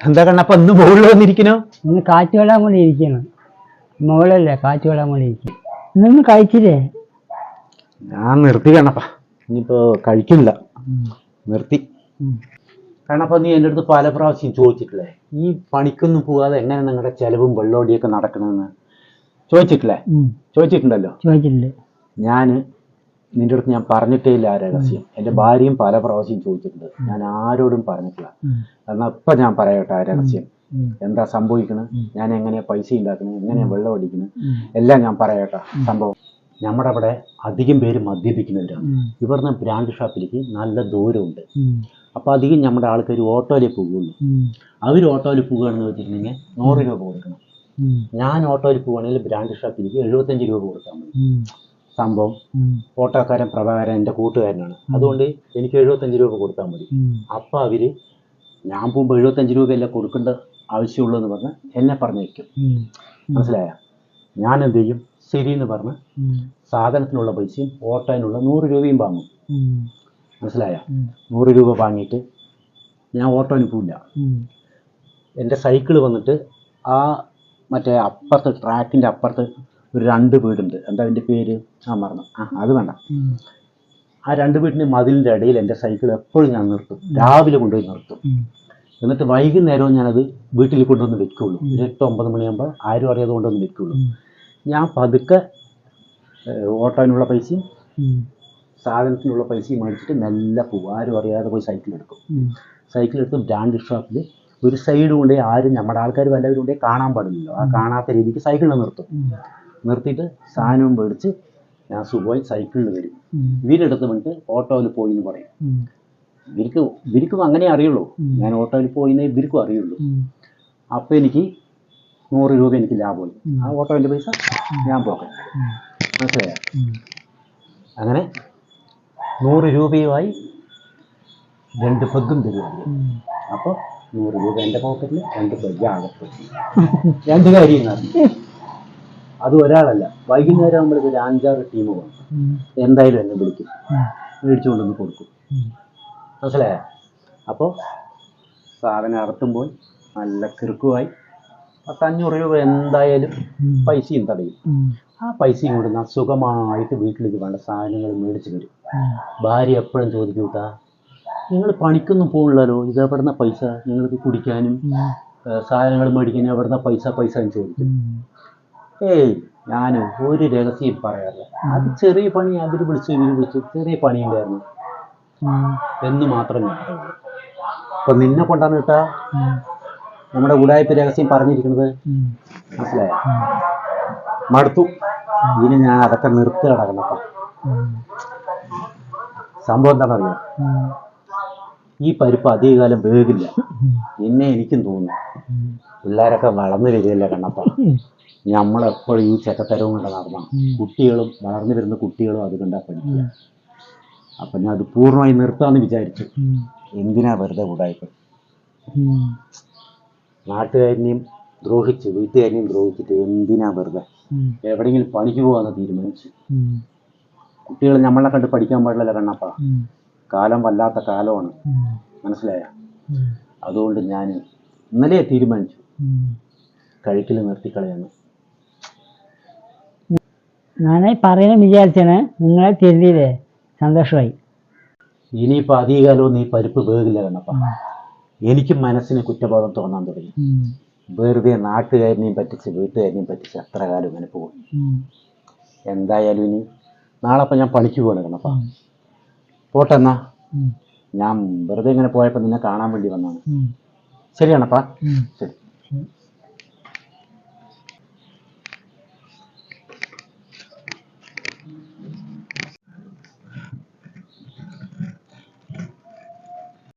എന്താ കണ്ണപ്പ ഇന്ന് മുകളിൽ വന്നിരിക്കണോ? ഇന്ന് കാറ്റ് കൊള്ളാൻ വേണ്ടി ഇരിക്കണം മുകളല്ലേ കാറ്റ് കൊള്ളാൻ വേണ്ടി ഇരിക്കും ഇന്നൊന്നും കഴിച്ചില്ലേ? ഞാൻ നിർത്തി കണ്ണപ്പ ഇനിയിപ്പോ കഴിക്കില്ല. നിർത്തി. കണ്ണപ്പ നീ എന്റെ അടുത്ത് പല പ്രാവശ്യം ചോദിച്ചിട്ടില്ലേ? ഈ പണിക്കൊന്നും പോകാതെ എങ്ങനെ നിങ്ങളുടെ ചെലവും വെള്ളോടിയൊക്കെ നടക്കണമെന്ന് ചോദിച്ചിട്ടില്ലേ. ചോദിച്ചിട്ടുണ്ടല്ലോ? ചോദിച്ചിട്ടുണ്ട്. ഞാൻ നിന്റെ അടുത്ത് ഞാൻ പറഞ്ഞിട്ടേ ഇല്ല ആ രഹസ്യം. എന്റെ ഭാര്യയും പല പ്രാവശ്യം ചോദിച്ചിട്ടുണ്ട്. ഞാൻ ആരോടും പറഞ്ഞിട്ടില്ല. കാരണം എന്നാൽ ഇപ്പം ഞാൻ പറയട്ടെ ആ രഹസ്യം. എന്താ സംഭവിക്കണ? ഞാൻ എങ്ങനെയാ പൈസ ഉണ്ടാക്കുന്നത് എങ്ങനെയാ വെള്ളം അടിക്കുന്നത്. എല്ലാം ഞാൻ പറയട്ടെ. സംഭവം. നമ്മുടെ അവിടെ അധികം പേര് മദ്യപിക്കുന്നവരാണ്. ഇവിടുന്ന് ബ്രാൻഡ് ഷോപ്പിലേക്ക് നല്ല ദൂരമുണ്ട്. അപ്പോൾ അധികം നമ്മുടെ ആൾക്കാർ ഓട്ടോയിലേ പോകുള്ളൂ. അവർ ഓട്ടോയിൽ പോവുകയാണെന്ന് വെച്ചിട്ടുണ്ടെങ്കിൽ നൂറ് രൂപ കൊടുക്കണം. ഞാൻ ഓട്ടോയിൽ പോവുകയാണെങ്കിൽ ബ്രാൻഡ് ഷോപ്പിലേക്ക് എഴുപത്തഞ്ച് രൂപ കൊടുത്താൽ മതി. സംഭവം. ഓട്ടോക്കാരൻ പ്രഭാകരൻ എന്റെ കൂട്ടുകാരനാണ്. അതുകൊണ്ട് എനിക്ക് എഴുപത്തഞ്ച് രൂപ കൊടുത്താൽ മതി. അപ്പം അപ്പോൾ അവർ ഞാൻ പോകുമ്പോൾ എഴുപത്തഞ്ച് രൂപയല്ല കൊടുക്കേണ്ട ആവശ്യമുള്ളൂ എന്ന് പറഞ്ഞ് എന്നെ പറഞ്ഞേക്കും. മനസ്സിലായ? ഞാൻ എന്ത് ചെയ്യും? ശരി എന്ന് പറഞ്ഞ്. സാധനത്തിനുള്ള പൈസയും ഓട്ടോയിനുള്ള നൂറ് രൂപയും വാങ്ങും. മനസ്സിലായ? നൂറ് രൂപ വാങ്ങിയിട്ട് ഞാൻ ഓട്ടോന് പോവില്ല. എന്റെ സൈക്കിൾ വന്നിട്ട് ആ മറ്റേ അപ്പുറത്ത് ട്രാക്കിന്റെ അപ്പുറത്ത് ഒരു രണ്ട് വീടുണ്ട്. എന്താ അതിന്റെ പേര്? ആ മറന്നു. ആ അത് വേണ്ട. ആ രണ്ട് വീടിന്റെ മതിലിന്റെ ഇടയിൽ എന്റെ സൈക്കിൾ എപ്പോഴും ഞാൻ നിർത്തും. രാവിലെ കൊണ്ടുപോയി നിർത്തും. എന്നിട്ട് വൈകുന്നേരവും ഞാനത് വീട്ടിൽ കൊണ്ടുവന്ന് വെക്കുള്ളൂ. ഒരു എട്ട് ഒമ്പത് മണിയാകുമ്പോൾ ആരും അറിയാതെ കൊണ്ടുവന്ന് വെക്കുള്ളൂ. ഞാൻ പതുക്കെ ഓട്ടോനുള്ള പൈസയും. സാധനത്തിനുള്ള പൈസയും മേടിച്ചിട്ട് നല്ല പോകും ആരും അറിയാതെ പോയി സൈക്കിൾ എടുക്കും. സൈക്കിൾ എടുത്ത് ബ്രാൻഡ് ഷോപ്പിൽ ഒരു സൈഡ് കൊണ്ടേ ആരും നമ്മുടെ ആൾക്കാർ വല്ലവരും കൊണ്ടേ കാണാൻ പാടില്ലല്ലോ. ആ കാണാത്ത രീതിക്ക് സൈക്കിളിൽ നിർത്തും. നിർത്തിയിട്ട് സാധനവും മേടിച്ച് ഞാൻ സുഖമായി സൈക്കിളിൽ വരും. ഇവരെടുത്ത് വന്നിട്ട് ഓട്ടോയിൽ പോയി എന്ന് പറയും. ഇവർക്ക് ഇവർക്കും അങ്ങനെ അറിയുള്ളൂ. ഞാൻ ഓട്ടോയിൽ പോയിന്നേ ഇവർക്കും അറിയുള്ളൂ. അപ്പോൾ എനിക്ക് നൂറ് രൂപ എനിക്ക് ലാഭമായി. ആ ഓട്ടോന്റെ പൈസ ഞാൻ പോക്കാം. മനസ്സിലായ. അങ്ങനെ നൂറ് രൂപയുമായി രണ്ട് പെഗും തരുവാണ്. അപ്പൊ അപ്പോൾ നൂറ് രൂപ എന്റെ പോക്കറ്റിൽ രണ്ട് പെഗ് അകത്ത് രണ്ട് കാര്യം നടന്നു അത് ഒരാളല്ല. വൈകുന്നേരം ആകുമ്പോഴേക്ക് ഒരു അഞ്ചാറ് ടീം പോകും എന്തായാലും എന്നെ വിളിക്കും. ഉം. മേടിച്ചു കൊണ്ടുവന്ന് കൊടുക്കും മനസ്സിലായ? അപ്പോൾ സാധനം അറുത്തുമ്പോൾ നല്ല കിറുക്കുമായി പത്തഞ്ഞൂറ് രൂപ എന്തായാലും പൈസയും തടയും. ആ പൈസയും കൊണ്ട് ഞാൻ സുഖമായിട്ട് വീട്ടിലേക്ക് വേണ്ട സാധനങ്ങൾ മേടിച്ച് വരും ഉം. ഭാര്യ എപ്പോഴും ചോദിക്കും കേട്ടാ നിങ്ങൾ പണിക്കൊന്നും പോകില്ലല്ലോ ഇത് എവിടുന്ന പൈസ? നിങ്ങൾക്ക് കുടിക്കാനും സാധനങ്ങൾ മേടിക്കാനും എവിടുന്ന പൈസ? പൈസ എന്ന് ചോദിക്കും. ഏയ് ഞാൻ ഒരു രഹസ്യം പറയാറില്ല. അത് ചെറിയ പണി അതിൽ വിളിച്ചു ഇതിൽ വിളിച്ചു ചെറിയ പണിയുണ്ടായിരുന്നു. എന്ന് മാത്രം ഞാൻ അപ്പൊ നിന്നെ കൊണ്ടാണ് കേട്ടാ നമ്മുടെ ഉടായ്പ രഹസ്യം പറഞ്ഞിരിക്കുന്നത്. മനസ്സിലായ? മടുത്തു. ഇനി ഞാൻ അതൊക്കെ നിർത്തി കിടക്കണം. സംഭവം എന്താണെന്നറിയോ? പറയുക ഈ പരിപ്പ് അധികകാലം വേഗില്ല. പിന്നെ എനിക്കും തോന്നുന്നു. പിള്ളേരൊക്കെ വളർന്നു വരികയല്ലേ കണ്ണപ്പ? ഉം. നമ്മളെപ്പോഴും ഈ ചെക്കത്തരവും കൊണ്ട് നടന്ന? കുട്ടികളും വളർന്നു വരുന്ന കുട്ടികളും അത് കണ്ടാ പഠിക്കുക. അപ്പൊ ഞാൻ അത് പൂർണമായി നിർത്താമെന്ന് വിചാരിച്ചു. എന്തിനാ വെറുതെ ഉടായ്പ ഉം. നാട്ടുകാരനെയും ദ്രോഹിച്ച് വീട്ടുകാരനെയും ദ്രോഹിച്ചിട്ട് എന്തിനാ വെറുതെ. എവിടെയെങ്കിലും പണിക്ക് പോകാമെന്ന് തീരുമാനിച്ചു. കുട്ടികൾ നമ്മളെ കണ്ട് പഠിക്കാൻ പാടില്ല കണ്ണപ്പ. കാലം വല്ലാത്ത കാലമാണ്. മനസ്സിലായ? അതുകൊണ്ട് ഞാൻ ഇന്നലെ തീരുമാനിച്ചു. കഴിക്കൽ നിർത്തിക്കളയാണ്. ഞാനായി പറയാൻ വിചാരിച്ചാണ് നിങ്ങളെ തിരുതിയില്ലേ സന്തോഷമായി. ഇനിയിപ്പോൾ അധികകാലവും നീ പരിപ്പ് വേകില്ല കണ്ണപ്പ. എനിക്കും മനസ്സിന് കുറ്റബോധം തോന്നാൻ തുടങ്ങി. വെറുതെ നാട്ടുകാരനെയും പറ്റിച്ച് വീട്ടുകാരനെയും പറ്റിച്ച് എത്ര കാലം ഇങ്ങനെ പോകും. എന്തായാലും ഇനി നാളെ അപ്പം ഞാൻ പണിക്ക് പോകണം കണ്ണപ്പ? പോട്ടെന്നാ പോട്ടെ എന്നാ. ഞാൻ വെറുതെ ഇങ്ങനെ പോയപ്പോൾ നിന്നെ കാണാൻ വേണ്ടി വന്നാണ് ശരിയാണപ്പാ ശരി.